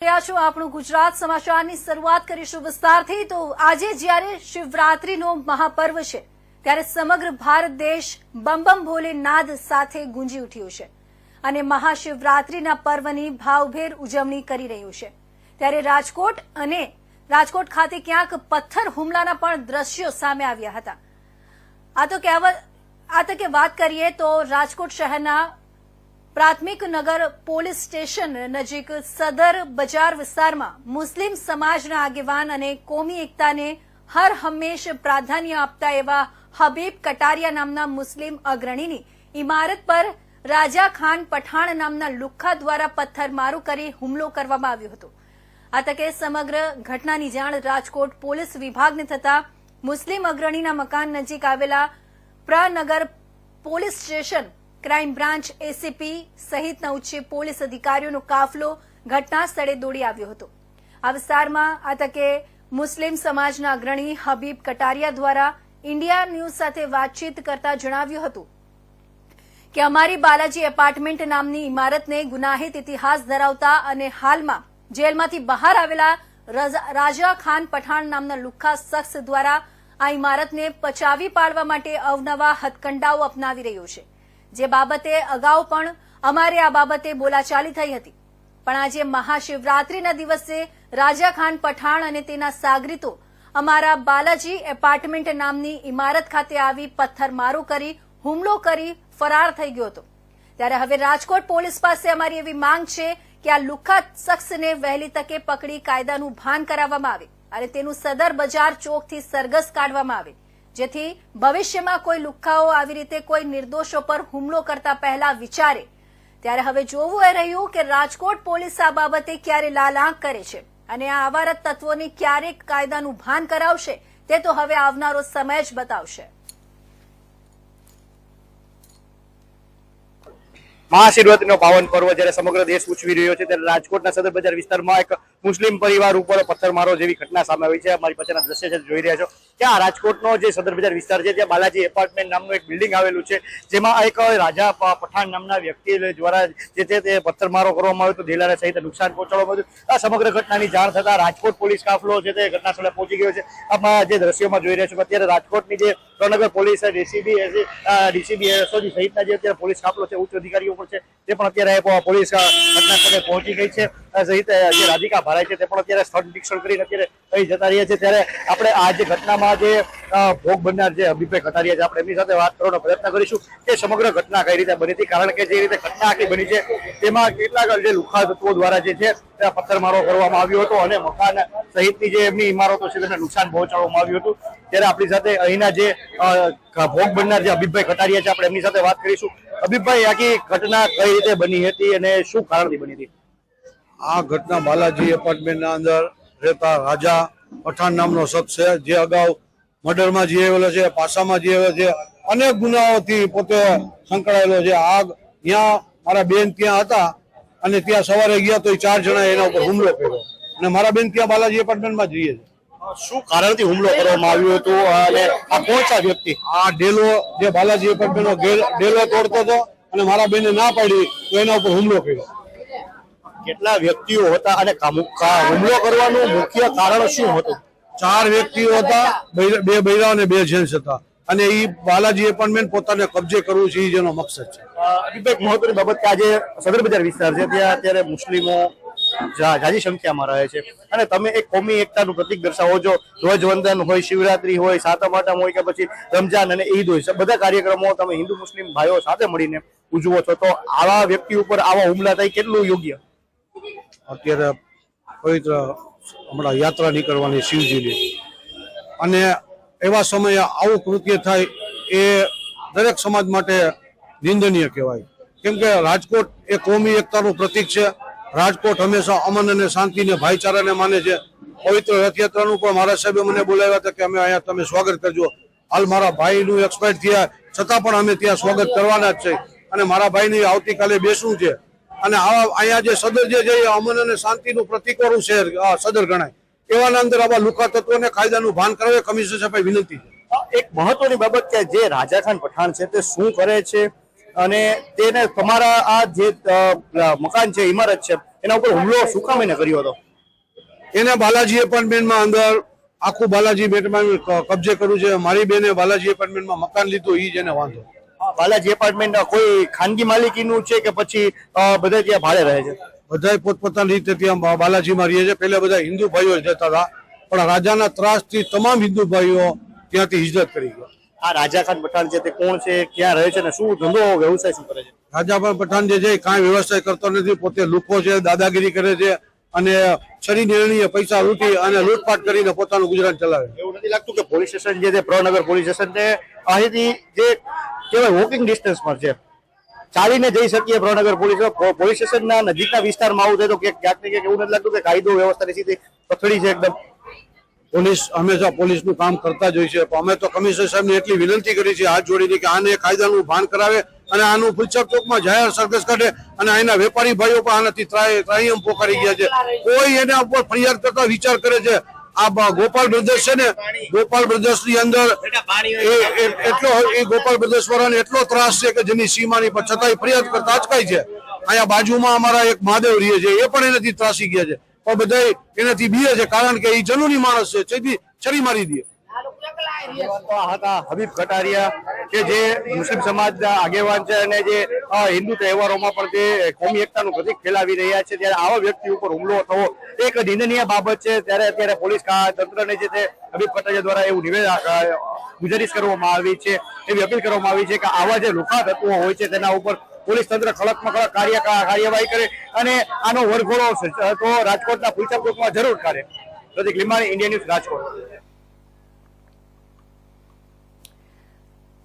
રહ્યા છો આપણું ગુજરાત સમાચારની શરૂઆત કરીશું વિસ્તારથી. તો આજે જ્યારે શિવરાત્રીનો મહાપર્વ છે, ત્યારે સમગ્ર ભારત દેશ બમ ભોલે નાદ સાથે ગુંજી ઉઠ્યું છે અને મહાશિવરાત્રીના પર્વની ભાવભેર ઉજવણી કરી રહ્યું છે. ત્યારે રાજકોટ અને રાજકોટ ખાતે ક્યાંક પથ્થર હુમલાના પણ દ્રશ્યો સામે આવ્યા હતા. આ તો કહેવત આ તકે વાત કરીએ તો રાજકોટ શહેરના પ્રાથમિક નગર પોલીસ સ્ટેશન નજીક સદર બજાર વિસ્તારમાં મુસ્લિમ સમાજના આગેવાન અને કોમી એકતાને હર હંમેશ પ્રાધાન્ય આપતા એવા હબીબ કટારિયા નામના મુસ્લિમ અગ્રણીની ઇમારત પર રાજા ખાન પઠાણ નામના લુખ્ખા દ્વારા પથ્થરમારો કરી હુમલો કરવામાં આવ્યો હતો. આ તકે સમગ્ર ઘટનાની જાણ રાજકોટ પોલીસ વિભાગને થતા મુસ્લિમ અગ્રણીના મકાન નજીક આવેલા Pranagar police station crime branch ACP સહિતના ઉચ્ચ પોલીસ અધિકારીઓનો કાફલો ઘટના સ્થળે દોડી આવ્યો હતો. આ વિસ્તારમાં આ તકે મુસ્લિમ સમાજના અગ્રણી હબીબ કટારિયા દ્વારા ઇન્ડિયા ન્યૂઝ સાથે વાતચીત કરતા જણાવ્યું હતું કે અમારી બાલાજી એપાર્ટમેન્ટ નામની ઇમારતને ગુનાહિત ઇતિહાસ ધરાવતા અને હાલમાં જેલમાંથી બહાર આવેલા રાજા ખાન પઠાણ નામના લુખ્ખા શખ્સ દ્વારા આ ઇમારતને પચાવી પાડવા માટે અવનવા હથકંડાઓ અપનાવી રહ્યો છે. જે બાબતે અગાઉ પણ અમારે આ બાબતે બોલાચાલી થઈ હતી. પણ આજે મહાશિવરાત્રીના દિવસે રાજા ખાન પઠાણ અને તેના સાગરીતો અમારા બાલાજી એપાર્ટમેન્ટ નામની ઇમારત ખાતે આવી પથ્થરમારો કરી, હુમલો કરી ફરાર થઈ ગયો હતો. ત્યારે હવે રાજકોટ પોલીસ પાસે અમારી એવી માંગ છે કે આ લુખ્ખા શખ્સને વહેલી તકે પકડી કાયદાનું ભાન કરાવવામાં આવે. અને તેનું સદર બજાર ચોકથી સરઘસ કાઢવામાં આવે. જેથી ભવિષ્યમાં કોઈ લુખ્ખાઓ આવી રીતે કોઈ નિર્દોષો પર હુમલો કરતા પહેલા વિચારે. ત્યારે હવે જોવું એ રહ્યું કે રાજકોટ પોલીસ આ બાબતે ક્યારે લાલ આંખ કરે છે અને આ અવારત તત્વોને ક્યારે કાયદાનું ભાન કરાવશે તે તો હવે આવનારો સમય જ બતાવશે. મહાશિવરાત્રીનો પાવન પર્વ જ્યારે સમગ્ર દેશ ઉજવી રહ્યો છે ત્યારે રાજકોટના સદર બજાર વિસ્તારમાં એક મુસ્લિમ પરિવાર ઉપર પથ્થરમારો જેવી ઘટના સામે આવી છે. અમારી પાસેના દ્રશ્ય છે, જોઈ રહ્યા છો. આ રાજકોટનો જે સદર બજાર વિસ્તાર છે, ત્યાં બાલાજી એપાર્ટમેન્ટ નામનું એક બિલ્ડિંગ આવેલું છે, જેમાં એક રાજા પઠાણ નામના વ્યક્તિ દ્વારા જે છે તે પથ્થરમારો કરવામાં આવ્યો હતો, દેલારા સહિત નુકસાન પહોંચાડવામાં આવ્યું આ સમગ્ર ઘટનાની જાણ થતા રાજકોટ પોલીસ કાફલો છે તે ઘટના સ્થળે પહોંચી ગયો છે. આમાં જે દ્રશ્યોમાં જોઈ રહ્યા છો અત્યારે રાજકોટની જે Pranagar police DCB DCB, SOG સહિતના જે અત્યારે પોલીસ કાફલો છે, ઉચ્ચ અધિકારીઓ પણ છે, તે પણ અત્યારે પોલીસ ઘટના સ્થળે પહોંચી ગઈ છે. સહિત જે રાધિકા ભરાય છે, તે પણ અત્યારે સ્થળ નિરીક્ષણ કરીને અત્યારે અહીં જતા રહ્યા છે. ત્યારે આપણે આ જે ઘટનામાં જે ભોગ બનનાર જે અભિભાઈ કટારિયા છે, આપણે એમની સાથે વાત કરવાનો પ્રયત્ન કરીશું કે સમગ્ર ઘટના કઈ રીતે બની હતી, કારણ કે જે રીતે ઘટના આખી બની છે, તેમાં કેટલાક જે લુખા તત્વો દ્વારા જે છે પથ્થરમારો કરવામાં આવ્યો હતો અને મકાન સહિતની જે એમની ઇમારતો છે તેને નુકસાન પહોંચાડવામાં આવ્યું હતું. ત્યારે આપણી સાથે અહીંના જે ભોગ બનનાર જે અભિભાઈ કટારિયા છે, આપણે એમની સાથે વાત કરીશું. અભિભાઈ આખી ઘટના કઈ રીતે બની હતી અને શું કારણથી બની હતી? આ ઘટના બાલાજી એપાર્ટમેન્ટના અંદર રહેતા રાજા પઠાણ નામનો શખ્સ છે. જે અગાઉ મર્ડરમાં જીવેલો છે પાસામાં જીવેલો છે અનેક ગુનાઓથી પોતે સંકળાયેલો છે. આ ત્યાં મારા બેન ત્યાં હતા અને ત્યાં સવારે ગયા તો ચાર જણા એના ઉપર હુમલો કર્યો. અને મારા બેન ત્યાં બાલાજી એપાર્ટમેન્ટમાં જઈએ છે શું કારણથી હુમલો કરવામાં આવ્યો હતો અને આ કોણ વ્યક્તિ? આ ડેલો જે બાલાજી એપાર્ટમેન્ટનો ડેલો તોડતો હતો અને મારા બેને ના પાડી તો એના ઉપર હુમલો કર્યો. કેટલા વ્યક્તિઓ હતા અને હુમલો કરવાનું મુખ્ય કારણ શું હતું? ચાર વ્યક્તિઓ હતા બે બૈરા અને બે જેન્ટ્સ હતા. અને એ બાલાજી એપોઇન્ટમેન્ટ પોતાને કબજે કરવું છે એ જેનો મકસદ છે. અભિભાઈ મહત્વની બાબત કે આજે સદર બજાર વિસ્તાર છે ત્યાં અત્યારે મુસ્લિમો જાજી સંખ્યામાં રહે છે. અને તમે એક કોમી એકતાનું પ્રતિક દર્શાવો છો ધ્વજવંદન હોય શિવરાત્રી હોય સાતમ આઠમ હોય કે પછી રમજાન અને ઈદ હોય બધા કાર્યક્રમો તમે હિન્દુ મુસ્લિમ ભાઈઓ સાથે મળીને ઉજવો છો. તો આવા વ્યક્તિ ઉપર આવા હુમલા થાય કેટલું યોગ્ય? અત્યારે પવિત્ર હમણાં યાત્રા નીકળવાની શિવજીની. અને એવા સમયે આવું કૃત્ય થાય એ દરેક સમાજ માટે નિંદનીય કહેવાય. કેમ કે રાજકોટ એ કોમી એકતાનું પ્રતીક છે. રાજકોટ હંમેશા અમન અને શાંતિ ને ભાઈચારાને માને છે. પવિત્ર રથયાત્રાનું પણ મારા સાહેબે મને બોલાવ્યા હતા કે અમે અહીંયા તમે સ્વાગત કરજો. હાલ મારા ભાઈનું એક્સપાયર થયા. છતાં પણ અમે ત્યાં સ્વાગત કરવાના જ છે. અને મારા ભાઈની આવતીકાલે બેસવું છે. અને આવા અહીંયા જે સદર જે છે એ અમન અને શાંતિનું પ્રતિકવાળું શહેર આ સદર ગણાય. એવાના અંદર આવા લુકા તત્વોને કાયદાનું ભાન કરાવે કમિશનર સાહેબ વિનંતી. છે એક મહત્વની બાબત કે જે રાજા ખાન પઠાણ છે તે શું કરે છે અને તેને તમારા આ જે મકાન છે ઇમારત છે એના ઉપર હુમલો શું કામ એને કર્યો હતો? એને બાલાજી એપાર્ટમેન્ટમાં અંદર આખું બાલાજી બેટમાં કબજે કર્યું છે. મારી બેને બાલાજી એપાર્ટમેન્ટમાં મકાન લીધું એ જ એને વાંધો. બાલાજી એપાર્ટમેન્ટ કોઈ ખાનગી માલિકીનું છે કે પછી બધા ત્યાં ભાડે રહે છે? બધાય પોતપોતાની રીતે ત્યાં બાલાજીમાં રહીએ છે. પહેલા બધા હિન્દુ ભાઈઓ જતા હતા. પણ રાજાના ત્રાસથી તમામ હિન્દુ ભાઈઓ ત્યાંથી હિજરત કરી ગયા. આ રાજા ખાન પઠાણ છે તે કોણ છે ક્યાં રહે છે અને શું ધંધો વ્યવસાય શું કરે છે? રાજા પણ પઠાણ જે છે કાંઈ વ્યવસાય કરતો નથી. પોતે લુખો છે દાદાગીરી કરે છે અને છરી નિર્ણય પૈસા લૂંટી અને લૂંટપાટ કરીને પોતાનું ગુજરાન ચલાવે છે. એવું નથી લાગતું કે પોલીસ સ્ટેશન જે છે પ્રનગર પોલીસ સ્ટેશન છે? અહીંથી જે કહેવાય વોકિંગ ડિસ્ટન્સ પર છે. ચાલીને જઈ શકીએ ભાવનગર પોલીસ પોલીસ સ્ટેશનના નજીકના વિસ્તારમાં આવું થાય તો ક્યાંક ને એવું નથી લાગતું કે કાયદો વ્યવસ્થાની સ્થિતિ કથળી છે એકદમ. પોલીસ હંમેશા પોલીસનું કામ કરતા જ હોય છે. અમે તો કમિશનર સાહેબને એટલી વિનંતી કરી છે હાથ જોડીને કે આને કાયદાનું ભાન કરાવે અને આનું ફુલચક ચોકમાં જાહેર સરઘસ કાઢે અને અહીંના વેપારી ભાઈઓ પણ આનાથી ત્રાયમ પોકારી ગયા છે. કોઈ એના ઉપર ફરિયાદ કરતા વિચાર કરે છે. આ ગોપાલ બ્રદર્સ છે ને ગોપાલ બ્રદર્સની અંદર એટલો એ ગોપાલ બ્રદર્સ વાળાને એટલો ત્રાસ છે કે જેની સીમાની પર છતાંય ફરિયાદ કરતા અચકાય છે. અહીંયા બાજુમાં અમારા એક મહાદેવ રહીએ છે એ પણ એનાથી ત્રાસી ગયા છે. પણ બધા એનાથી બીએ છે કારણ કે એ જનુની માણસ છે છરી મારી દે. હતા હબીબ કટારિયા કે જે મુસ્લિમ સમાજના આગેવાન છે અને જે હિન્દુ તહેવારોમાં પણ તે કોમી એકતાનું પ્રતિક ફેલાવી રહ્યા છે, ત્યારે આવા વ્યક્તિ ઉપર હુમલો થવો એક નિંદનીય બાબત છે. ત્યારે અત્યારે પોલીસ તંત્રને જે છે, હબીબ કટારિયા દ્વારા એવું નિવેદન ગુજારીશ કરવામાં આવી છે, એવી અપીલ કરવામાં આવી છે કે આવા જે લુખા તત્વો હોય છે, તેના ઉપર પોલીસ તંત્ર ખડકમાં ખડક કાર્ય કાર્યવાહી કરે અને આનો વરઘોડો તો રાજકોટના ફુલચર ચોકમાં જરૂર કરે. Pratik Limani India news Rajkot.